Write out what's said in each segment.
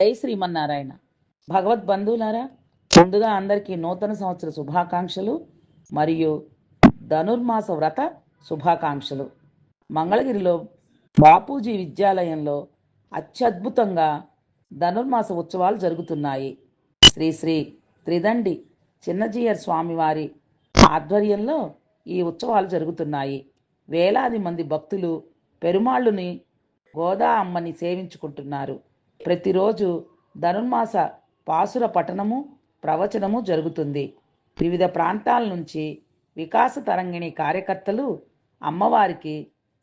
జై శ్రీమన్నారాయణ. భగవద్ బంధువులారా ముందుగా అందరికీ నూతన సంవత్సర శుభాకాంక్షలు మరియు ధనుర్మాస వ్రత శుభాకాంక్షలు. మంగళగిరిలో బాపూజీ విద్యాలయంలో అత్యద్భుతంగా ధనుర్మాస ఉత్సవాలు జరుగుతున్నాయి. శ్రీ శ్రీ త్రిదండి చిన్నజీయర్ స్వామివారి ఆధ్వర్యంలో ఈ ఉత్సవాలు జరుగుతున్నాయి. వేలాది మంది భక్తులు పెరుమాళ్ళుని గోదా అమ్మని సేవించుకుంటున్నారు. ప్రతిరోజు ధనుర్మాస పాసుర పఠనము ప్రవచనము జరుగుతుంది. వివిధ ప్రాంతాల నుంచి వికాస తరంగిణి కార్యకర్తలు అమ్మవారికి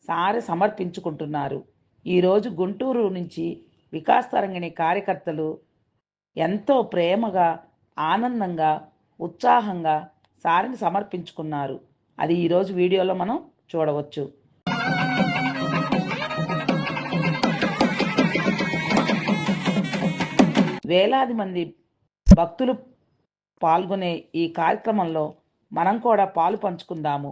సారి సమర్పించుకుంటున్నారు. ఈరోజు గుంటూరు నుంచి వికాస తరంగిణి కార్యకర్తలు ఎంతో ప్రేమగా ఆనందంగా ఉత్సాహంగా సారిని సమర్పించుకున్నారు. అది ఈరోజు వీడియోలో మనం చూడవచ్చు. వేలాది మంది భక్తులు పాల్గొనే ఈ కార్యక్రమంలో మనం కూడా పాలు పంచుకుందాము.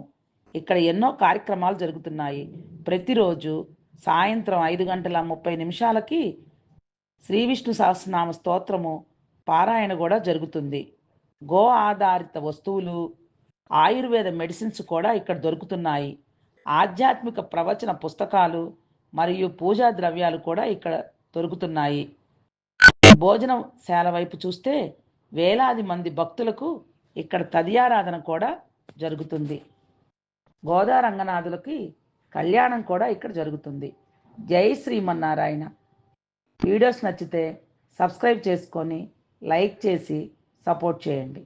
ఇక్కడ ఎన్నో కార్యక్రమాలు జరుగుతున్నాయి. ప్రతిరోజు సాయంత్రం ఐదు గంటల ముప్పై నిమిషాలకి శ్రీ విష్ణు సహస్రనామ స్తోత్రము పారాయణ కూడా జరుగుతుంది. గో ఆధారిత వస్తువులు ఆయుర్వేద మెడిసిన్స్ కూడా ఇక్కడ దొరుకుతున్నాయి. ఆధ్యాత్మిక ప్రవచన పుస్తకాలు మరియు పూజా ద్రవ్యాలు కూడా ఇక్కడ దొరుకుతున్నాయి. భోజనశాల వైపు చూస్తే వేలాది మంది భక్తులకు ఇక్కడ తదియారాధన కూడా జరుగుతుంది. గోదా రంగనాథులకి కళ్యాణం కూడా ఇక్కడ జరుగుతుంది. జై శ్రీమన్నారాయణ. వీడియోస్ నచ్చితే సబ్స్క్రైబ్ చేసుకొని లైక్ చేసి సపోర్ట్ చేయండి.